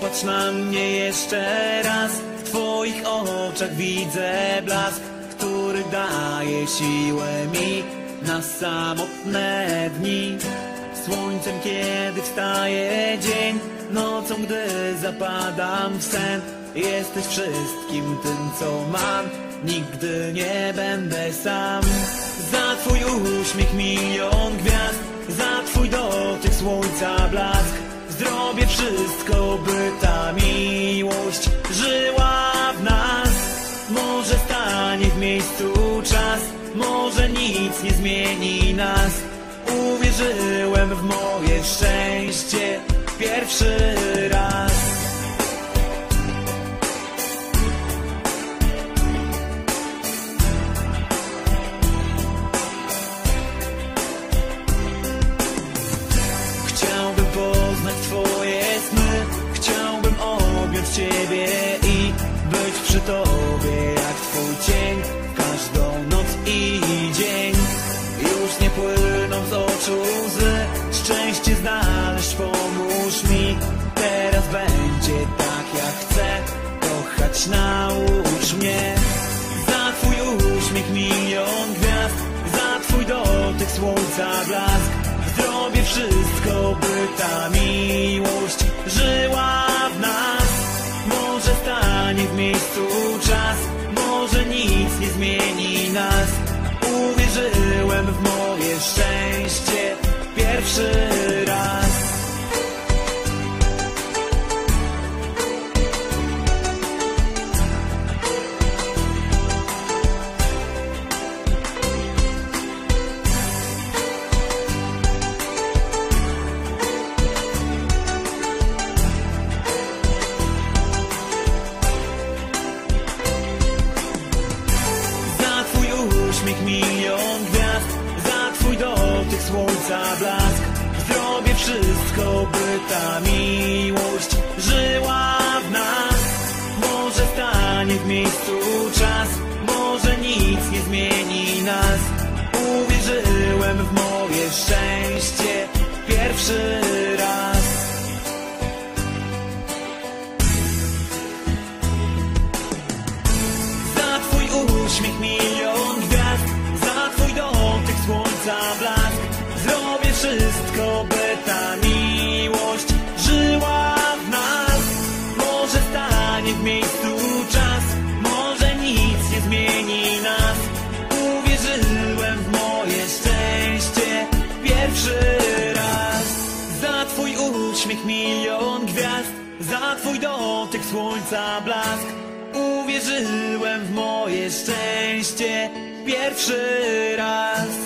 Popatrz na mnie jeszcze raz. W twoich oczach widzę blask Który daje siłę mi Na samotne dni. Słońcem kiedy wstaje dzień Nocą gdy zapadam w sen. Jesteś wszystkim tym co mam. Nigdy nie będę sam. Za twój uśmiech milion gwiazd Za twój dotyk słońca blask Zrobię wszystko by ta miłość żyła w nas. Może stanie w miejscu czas Może nic nie zmieni nas. Uwierzyłem w moje szczęście pierwszy ciebie i być przy tobie jak twój cień. Każdą noc i dzień Już nie płyną z oczu łzy. Szczęście znaleźć pomóż mi. Teraz będzie tak jak chcę. Kochać naucz mnie. Za twój uśmiech milion gwiazd. Za twój dotyk słońca blask. Zrobię wszystko, by ta miłość żyła Uwierzyłem w moje szczęście pierwszy raz. Za twój dotyk słońca blask Zrobię wszystko, by ta miłość żyła w nas. Może stanie w miejscu czas Może nic nie zmieni nas. Uwierzyłem w moje szczęście pierwszy pierwszy raz. Za twój uśmiech milion gwiazd Za twój dotyk słońca blask. Uwierzyłem w moje szczęście. Pierwszy raz